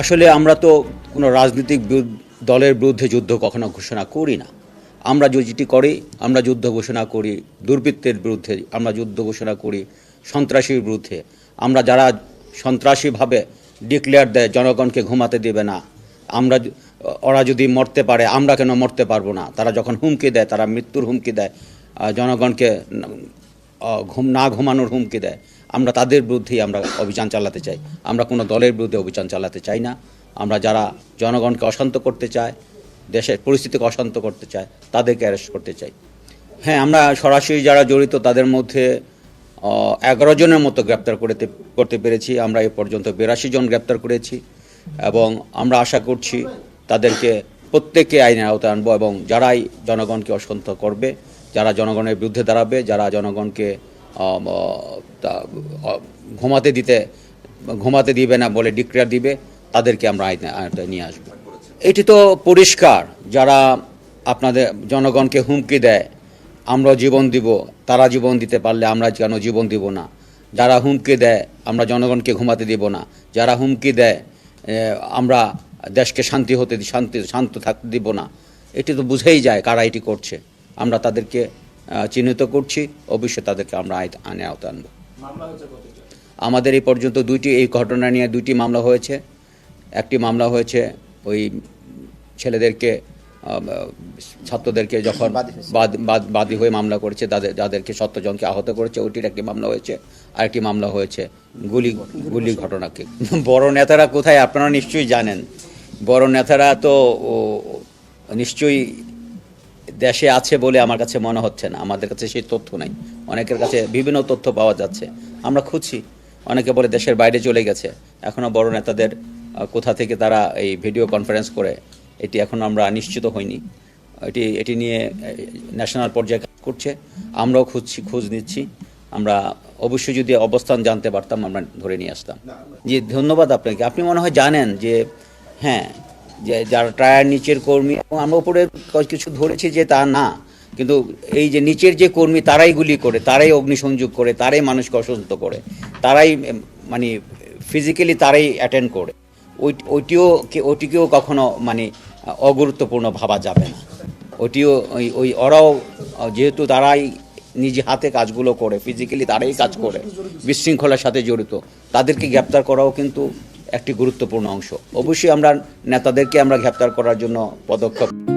আসলে আমরা তো কোনো রাজনৈতিক দলের বিরুদ্ধে যুদ্ধ কখনো ঘোষণা করি না। আমরা যেটি করি, আমরা যুদ্ধ ঘোষণা করি, দুর্বৃত্তের বিরুদ্ধে আমরা যুদ্ধ ঘোষণা করি, সন্ত্রাসীর বিরুদ্ধে। আমরা যারা সন্ত্রাসীভাবে ডিক্লেয়ার দেয়, জনগণকে ঘুমাতে দেবে না। আমরা ওরা যদি মরতে পারে, আমরা কেন মরতে পারব না? তারা যখন হুমকি দেয়, তারা মৃত্যুর হুমকি দেয় জনগণকে ঘুম, না ঘুমানোর হুমকি দেয়। আমরা তাদের বিরুদ্ধেই আমরা অভিযান চালাতে চাই। আমরা কোনো দলের বিরুদ্ধে অভিযান চালাতে চাই না। আমরা যারা জনগণকে অশান্ত করতে চায়, দেশের পরিস্থিতিকে অশান্ত করতে চায়, তাদেরকে অ্যারেস্ট করতে চাই। হ্যাঁ আমরা সরাসরি যারা জড়িত তাদের মধ্যে এগারো জনের মতো গ্রেপ্তার করতে করতে পেরেছি। আমরা এ পর্যন্ত বিরাশি জন গ্রেপ্তার করেছি এবং আমরা আশা করছি তাদেরকে প্রত্যেককে আইনের আওতায় আনব এবং যারাই জনগণকে অশান্ত করবে, যারা জনগণের বিরুদ্ধে দাঁড়াবে, যারা জনগণকে তা- ঘুমাতে দিতে, ঘুমাতে দিবে না বলে ডিক্লেয়ার দিবে, তাদেরকে আমরা আওতায় নিয়ে আসব। এটি তো পরিষ্কার, যারা আপনাদের জনগণকে হুমকি দেয়, আমরা জীবন দিব, তারা জীবন দিতে পারলে আমরা কেন জীবন দিব না? যারা হুমকি দেয়, আমরা জনগণকে ঘুমাতে দিব না। যারা হুমকি দেয় আমরা দেশকে শান্তি হতে, শান্তি, শান্ত থাকতে দিব না। এটি তো বুঝেই যায় কারা এটি করছে। আমরা তাদেরকে চিহ্নিত করছি, অবশ্যই তাদেরকে আমরা আইন- আইনে আওতায় আনব। আমাদের এই পর্যন্ত দুইটি এই ঘটনা নিয়ে দুইটি মামলা হয়েছে। একটি মামলা হয়েছে ওই ছেলেদেরকে ছাত্রদেরকে যখন বাদ- হয়ে মামলা করেছে তাদের যাদেরকে সত্যজনকে আহত করেছে ওইটির একটি মামলা হয়েছে আরেকটি মামলা হয়েছে গুলি গুলি ঘটনাকে। বড় নেতারা কোথায় আপনারা নিশ্চয়ই জানেন। বড় নেতারা তো ও, নিশ্চয়ই দেশে আছে বলে আমার কাছে মনে হচ্ছে না। আমাদের কাছে সেই তথ্য নাই। অনেকের কাছে বিভিন্ন তথ্য পাওয়া যাচ্ছে। আমরা খুঁজছি। অনেকে বলে দেশের বাইরে চলে গেছে। এখনও বড় নেতাদের কোথা থেকে তারা এই ভিডিও কনফারেন্স করে এটি এখন আমরা নিশ্চিত হইনি। এটি এটি নিয়ে ন্যাশনাল পর্যায়ে কাজ করছে। আমরাও খুঁজছি খোঁজ নিচ্ছি। আমরা অবশ্যই যদি অবস্থান জানতে পারতাম আমরা ধরে নিয়ে আসতাম। জি ধন্যবাদ আপনাকে। আপনি মনে হয় জানেন যে হ্যাঁ যে যারা টায়ার নিচের কর্মী, এবং আমরা উপরে কিছু ধরেছি যে তা না। কিন্তু এই যে নিচের যে কর্মী, তারাই গুলি করে, তারাই অগ্নিসংযোগ করে, তারাই মানুষকে অসুস্থ করে, তারাই মানে ফিজিক্যালি তারাই অ্যাটেন্ড করে। ওই ওইটিও ওইটিকেও কখনো মানে অগুরুত্বপূর্ণ ভাবা যাবে না। ওটিও ওই ওই ওরাও, যেহেতু তারাই নিজে হাতে কাজগুলো করে ফিজিক্যালি তারাই কাজ করে, বিশৃঙ্খলার সাথে জড়িত, তাদেরকে গ্রেপ্তার করাও কিন্তু একটি গুরুত্বপূর্ণ অংশ। অবশ্যই আমরা নেতাদেরকে আমরা গ্রেপ্তার করার জন্য পদক্ষেপ